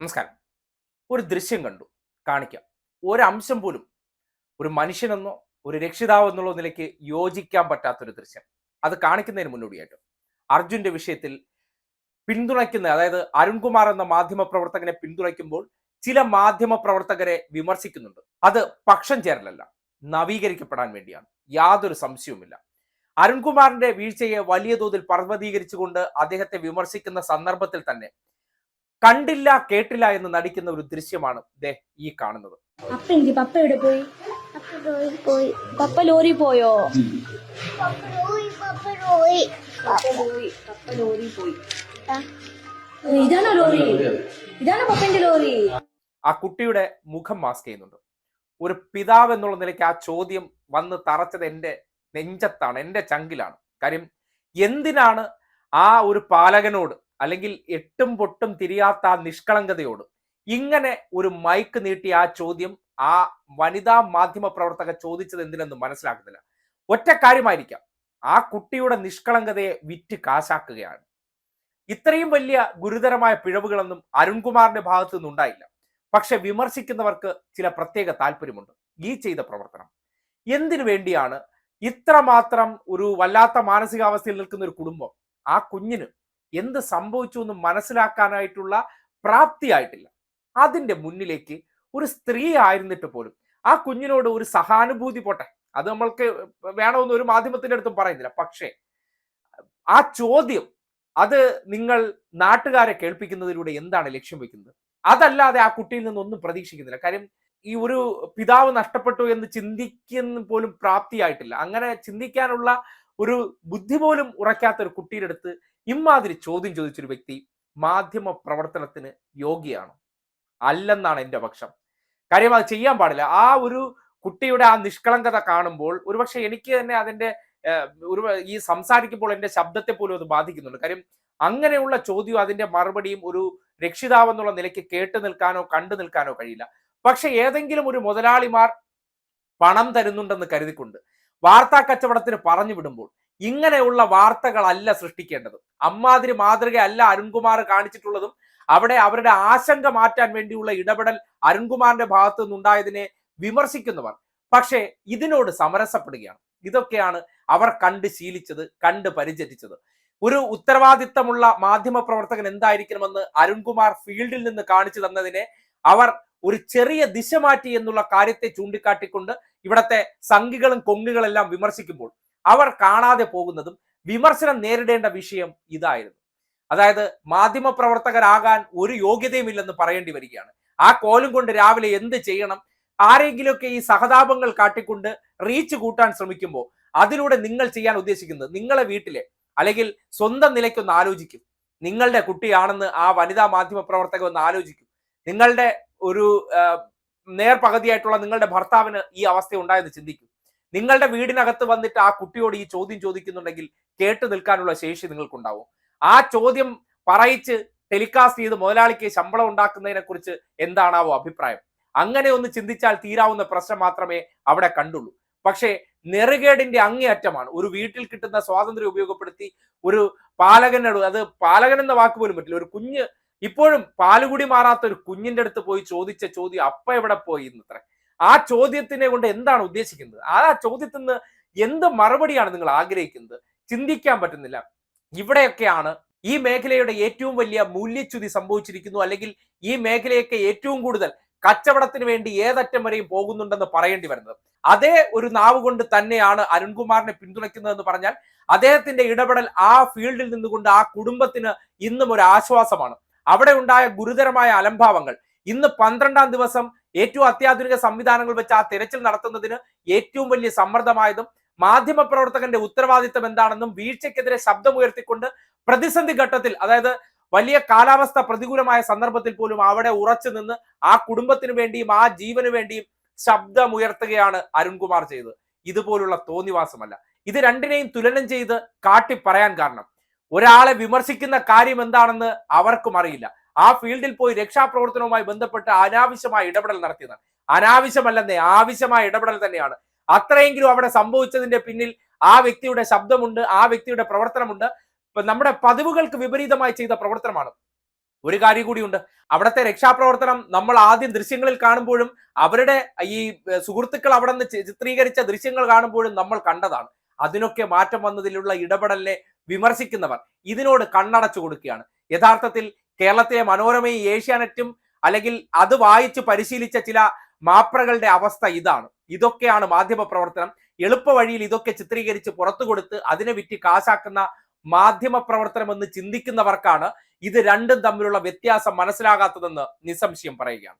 നമസ്കാരം. ഒരു ദൃശ്യം കണ്ടു. കാണിക്കാം. ഒരംശം പോലും ഒരു മനുഷ്യനെന്നോ ഒരു രക്ഷിതാവ് എന്നുള്ള നിലയ്ക്ക് യോജിക്കാൻ പറ്റാത്തൊരു ദൃശ്യം. അത് കാണിക്കുന്നതിന് മുന്നോടിയായിട്ട്. അർജുന്റെ വിഷയത്തിൽ പിന്തുണയ്ക്കുന്ന അതായത് അരുൺകുമാർ എന്ന മാധ്യമ പ്രവർത്തകനെ പിന്തുണയ്ക്കുമ്പോൾ ചില മാധ്യമ പ്രവർത്തകരെ വിമർശിക്കുന്നുണ്ട്. അത് പക്ഷം ചേരലല്ല നവീകരിക്കപ്പെടാൻ വേണ്ടിയാണ്. യാതൊരു സംശയവുമില്ല. അരുൺകുമാറിന്റെ വീഴ്ചയെ വലിയ തോതിൽ പർവതീകരിച്ചുകൊണ്ട് അദ്ദേഹത്തെ വിമർശിക്കുന്ന സന്ദർഭത്തിൽ തന്നെ കണ്ടില്ല കേട്ടില്ല എന്ന് നടിക്കുന്ന ഒരു ദൃശ്യമാണ് ദേ ഈ കാണുന്നത്. അപ്പ പപ്പ എവിടെ പോയി? പോയി പപ്പ ലോറി പോയോ? ആ, ഏ, ഇതാണോ ലോറി? ഇതാണോ പപ്പന്റെ ലോറി? ആ കുട്ടിയുടെ മുഖം മാസ്ക് ചെയ്യുന്നുണ്ട്. ഒരു പിതാവ് എന്നുള്ള നിലയ്ക്ക് ആ ചോദ്യം വന്ന് തറച്ചത് എന്റെ നെഞ്ചത്താണ് എന്റെ ചങ്കിലാണ്. കാര്യം എന്തിനാണ് ആ ഒരു പാലകനോട് അല്ലെങ്കിൽ എട്ടും പൊട്ടും തിരിയാത്ത ആ നിഷ്കളങ്കതയോട്. ഇങ്ങനെ ഒരു മൈക്ക് നീട്ടി ആ ചോദ്യം ആ വനിതാ മാധ്യമ പ്രവർത്തക ചോദിച്ചത് എന്തിനെന്ന് മനസ്സിലാക്കുന്നില്ല. ഒറ്റ കാര്യമായിരിക്കാം. ആ കുട്ടിയുടെ നിഷ്കളങ്കതയെ വിറ്റ് കാശാക്കുകയാണ്. ഇത്രയും വലിയ ഗുരുതരമായ പിഴവുകളൊന്നും അരുൺകുമാറിന്റെ ഭാഗത്തു നിന്നുണ്ടായില്ല. പക്ഷെ വിമർശിക്കുന്നവർക്ക് ചില പ്രത്യേക താല്പര്യമുണ്ട്. ഈ ചെയ്ത പ്രവർത്തനം. എന്തിനു വേണ്ടിയാണ് ഇത്രമാത്രം ഒരു വല്ലാത്ത മാനസികാവസ്ഥയിൽ നിൽക്കുന്ന ഒരു കുടുംബം ആ കുഞ്ഞിന് എന്ത് സംഭവിച്ചു എന്ന് മനസ്സിലാക്കാനായിട്ടുള്ള പ്രാപ്തിയായിട്ടില്ല. അതിന്റെ മുന്നിലേക്ക് ഒരു സ്ത്രീ ആയിരുന്നിട്ട് പോലും ആ കുഞ്ഞിനോട് ഒരു സഹാനുഭൂതി പോട്ടെ അത് നമ്മൾക്ക് വേണമെന്ന് ഒരു മാധ്യമത്തിന്റെ അടുത്തും പറയുന്നില്ല. പക്ഷേ ആ ചോദ്യം അത് നിങ്ങൾ നാട്ടുകാരെ കേൾപ്പിക്കുന്നതിലൂടെ എന്താണ് ലക്ഷ്യം വെക്കുന്നത്? അതല്ലാതെ ആ കുട്ടിയിൽ നിന്നൊന്നും പ്രതീക്ഷിക്കുന്നില്ല. കാര്യം ഈ ഒരു പിതാവ് നഷ്ടപ്പെട്ടു എന്ന് ചിന്തിക്കുന്ന പോലും പ്രാപ്തിയായിട്ടില്ല. അങ്ങനെ ചിന്തിക്കാനുള്ള ഒരു ബുദ്ധി പോലും ഉറയ്ക്കാത്ത ഒരു കുട്ടിയുടെ അടുത്ത് ഇമാതിരി ചോദ്യം ചോദിച്ചൊരു വ്യക്തി മാധ്യമ പ്രവർത്തനത്തിന് യോഗ്യയാണോ? അല്ലെന്നാണ് എന്റെ പക്ഷം. കാര്യം അത് ചെയ്യാൻ പാടില്ല. ആ ഒരു കുട്ടിയുടെ ആ നിഷ്കളങ്കത കാണുമ്പോൾ ഒരുപക്ഷെ എനിക്ക് തന്നെ അതിന്റെ ഒരു ഈ സംസാരിക്കുമ്പോൾ എന്റെ ശബ്ദത്തെ പോലും അത് ബാധിക്കുന്നുണ്ട്. കാര്യം അങ്ങനെയുള്ള ചോദ്യവും അതിന്റെ മറുപടിയും ഒരു രക്ഷിതാവെന്നുള്ള നിലയ്ക്ക് കേട്ടു നിൽക്കാനോ കണ്ടു നിൽക്കാനോ കഴിയില്ല. പക്ഷെ ഏതെങ്കിലും ഒരു മുതലാളിമാർ പണം തരുന്നുണ്ടെന്ന് കരുതിക്കൊണ്ട് വാർത്താ കച്ചവടത്തിന് പറഞ്ഞു വിടുമ്പോൾ ഇങ്ങനെയുള്ള വാർത്തകളല്ല സൃഷ്ടിക്കേണ്ടത്. അമ്മാതിരി മാതൃകയല്ല അരുൺകുമാർ കാണിച്ചിട്ടുള്ളതും അവിടെ അവരുടെ ആശങ്ക മാറ്റാൻ വേണ്ടിയുള്ള ഇടപെടൽ അരുൺകുമാറിന്റെ ഭാഗത്തു നിന്നുണ്ടായതിനെ വിമർശിക്കുന്നവർ. പക്ഷേ ഇതിനോട് സമരസപ്പെടുകയാണ്. ഇതൊക്കെയാണ് അവർ കണ്ട് ശീലിച്ചത് കണ്ട് പരിചരിച്ചത്. ഒരു ഉത്തരവാദിത്തമുള്ള മാധ്യമ പ്രവർത്തകൻ എന്തായിരിക്കണമെന്ന് അരുൺകുമാർ ഫീൽഡിൽ നിന്ന് കാണിച്ചു തന്നതിനെ അവർ ഒരു ചെറിയ ദിശ മാറ്റി എന്നുള്ള കാര്യത്തെ ചൂണ്ടിക്കാട്ടിക്കൊണ്ട് ഇവിടത്തെ സംഘികളും കൊങ്ങുകളെല്ലാം വിമർശിക്കുമ്പോൾ അവർ കാണാതെ പോകുന്നതും വിമർശനം നേരിടേണ്ട വിഷയം ഇതായിരുന്നു. അതായത് മാധ്യമ പ്രവർത്തകരാകാൻ ഒരു യോഗ്യതയുമില്ലെന്ന് പറയേണ്ടി വരികയാണ്. ആ കോലും കൊണ്ട് രാവിലെ എന്ത് ചെയ്യണം? ആരെങ്കിലുമൊക്കെ ഈ സഹതാപങ്ങൾ കാട്ടിക്കൊണ്ട് റീച്ച് കൂട്ടാൻ ശ്രമിക്കുമ്പോൾ അതിലൂടെ നിങ്ങൾ ചെയ്യാൻ ഉദ്ദേശിക്കുന്നത് നിങ്ങളെ വീട്ടിലെ അല്ലെങ്കിൽ സ്വന്തം നിലയ്ക്കൊന്ന് ആലോചിക്കും. നിങ്ങളുടെ കുട്ടിയാണെന്ന് ആ വനിതാ മാധ്യമ പ്രവർത്തകർ ഒന്ന് ആലോചിക്കും. നിങ്ങളുടെ ഒരു നേർപകുതിയായിട്ടുള്ള നിങ്ങളുടെ ഭർത്താവിന് ഈ അവസ്ഥ ഉണ്ടായെന്ന് ചിന്തിക്കും. നിങ്ങളുടെ വീടിനകത്ത് വന്നിട്ട് ആ കുട്ടിയോട് ഈ ചോദ്യം ചോദിക്കുന്നുണ്ടെങ്കിൽ കേട്ടു നിൽക്കാനുള്ള ശേഷി നിങ്ങൾക്കുണ്ടാവും. ആ ചോദ്യം പറയിച്ച് ടെലികാസ്റ്റ് ചെയ്ത് മുതലാളിക്ക് ശമ്പളം ഉണ്ടാക്കുന്നതിനെ കുറിച്ച് എന്താണാവോ അഭിപ്രായം? അങ്ങനെ ഒന്ന് ചിന്തിച്ചാൽ തീരാവുന്ന പ്രശ്നം മാത്രമേ അവിടെ കണ്ടുള്ളൂ. പക്ഷേ നെറുകേടിന്റെ അങ്ങേയറ്റമാണ്. ഒരു വീട്ടിൽ കിട്ടുന്ന സ്വാതന്ത്ര്യം ഉപയോഗപ്പെടുത്തി ഒരു പാലകനോട് അത് പാലകൻ എന്ന വാക്ക് പോലും പറ്റില്ല. ഒരു കുഞ്ഞ് ഇപ്പോഴും പാലുകുടി മാറാത്ത ഒരു കുഞ്ഞിന്റെ അടുത്ത് പോയി ചോദിച്ച ചോദ്യം അപ്പ എവിടെ പോയി എന്നത്ര ആ ചോദ്യത്തിനെ കൊണ്ട് എന്താണ് ഉദ്ദേശിക്കുന്നത്? ആ ചോദ്യത്തിൽ നിന്ന് എന്ത് മറുപടിയാണ് നിങ്ങൾ ആഗ്രഹിക്കുന്നത്? ചിന്തിക്കാൻ പറ്റുന്നില്ല. ഇവിടെയൊക്കെയാണ് ഈ മേഖലയുടെ ഏറ്റവും വലിയ മൂല്യച്യുതി സംഭവിച്ചിരിക്കുന്നു. അല്ലെങ്കിൽ ഈ മേഖലയൊക്കെ ഏറ്റവും കൂടുതൽ കച്ചവടത്തിന് വേണ്ടി ഏതറ്റം വരെയും പോകുന്നുണ്ടെന്ന് പറയേണ്ടി വരുന്നത്. അതേ ഒരു നാവ് കൊണ്ട് തന്നെയാണ് അരുൺകുമാറിനെ പിന്തുണയ്ക്കുന്നതെന്ന് പറഞ്ഞാൽ അദ്ദേഹത്തിന്റെ ഇടപെടൽ ആ ഫീൽഡിൽ നിന്നുകൊണ്ട് ആ കുടുംബത്തിന് ഇന്നും ഒരു ആശ്വാസമാണ്. അവിടെ ഉണ്ടായ ഗുരുതരമായ അലംഭാവങ്ങൾ. ഇന്ന് പന്ത്രണ്ടാം ദിവസം ഏറ്റവും അത്യാധുനിക സംവിധാനങ്ങൾ വെച്ച് ആ തിരച്ചിൽ നടത്തുന്നതിന് ഏറ്റവും വലിയ സമ്മർദ്ദമായതും മാധ്യമപ്രവർത്തകന്റെ ഉത്തരവാദിത്തം എന്താണെന്നും വീഴ്ചയ്ക്കെതിരെ ശബ്ദമുയർത്തിക്കൊണ്ട് പ്രതിസന്ധി ഘട്ടത്തിൽ അതായത് വലിയ കാലാവസ്ഥ പ്രതികൂലമായ സന്ദർഭത്തിൽ പോലും അവിടെ ഉറച്ചു നിന്ന് ആ കുടുംബത്തിന് വേണ്ടിയും ആ ജീവന് വേണ്ടിയും ശബ്ദമുയർത്തുകയാണ് അരുൺകുമാർ ചെയ്തത്. ഇതുപോലുള്ള തോന്നിവാസമല്ല. ഇത് രണ്ടിനെയും തുലനം ചെയ്ത് കാട്ടി പറയാൻ കാരണം. ഒരാളെ വിമർശിക്കുന്ന കാര്യം എന്താണെന്ന് അവർക്കും അറിയില്ല. ആ ഫീൽഡിൽ പോയി രക്ഷാപ്രവർത്തനവുമായി ബന്ധപ്പെട്ട് അനാവശ്യമായ ഇടപെടൽ നടത്തിയതാണ്. അനാവശ്യമല്ലെന്നേ ആവശ്യമായ ഇടപെടൽ തന്നെയാണ്. അത്രയെങ്കിലും അവിടെ സംഭവിച്ചതിന്റെ പിന്നിൽ ആ വ്യക്തിയുടെ ശബ്ദമുണ്ട് ആ വ്യക്തിയുടെ പ്രവർത്തനമുണ്ട്. നമ്മുടെ പതിവുകൾക്ക് വിപരീതമായി ചെയ്ത പ്രവർത്തനമാണ്. ഒരു കാര്യം കൂടിയുണ്ട്. അവിടുത്തെ രക്ഷാപ്രവർത്തനം നമ്മൾ ആദ്യം ദൃശ്യങ്ങളിൽ കാണുമ്പോഴും അവരുടെ ഈ സുഹൃത്തുക്കൾ അവിടെ നിന്ന് ചിത്രീകരിച്ച ദൃശ്യങ്ങൾ കാണുമ്പോഴും നമ്മൾ കണ്ടതാണ്. അതിനൊക്കെ മാറ്റം വന്നതിലുള്ള ഇടപെടലിനെ വിമർശിക്കുന്നവർ ഇതിനോട് കണ്ണടച്ചു കൊടുക്കുകയാണ്. യഥാർത്ഥത്തിൽ കേരളത്തിലെ മനോരമയും ഏഷ്യാനെറ്റും അല്ലെങ്കിൽ അത് വായിച്ച് പരിശീലിച്ച ചില മാപ്രകളുടെ അവസ്ഥ ഇതാണ്. ഇതൊക്കെയാണ് മാധ്യമ പ്രവർത്തനം. എളുപ്പ വഴിയിൽ ഇതൊക്കെ ചിത്രീകരിച്ച് പുറത്തു കൊടുത്ത് അതിനെ വിറ്റ് കാശാക്കുന്ന മാധ്യമ പ്രവർത്തനം എന്ന് ചിന്തിക്കുന്നവർക്കാണ് ഇത് രണ്ടും തമ്മിലുള്ള വ്യത്യാസം മനസ്സിലാകാത്തതെന്ന് നിസ്സംശയം പറയുകയാണ്.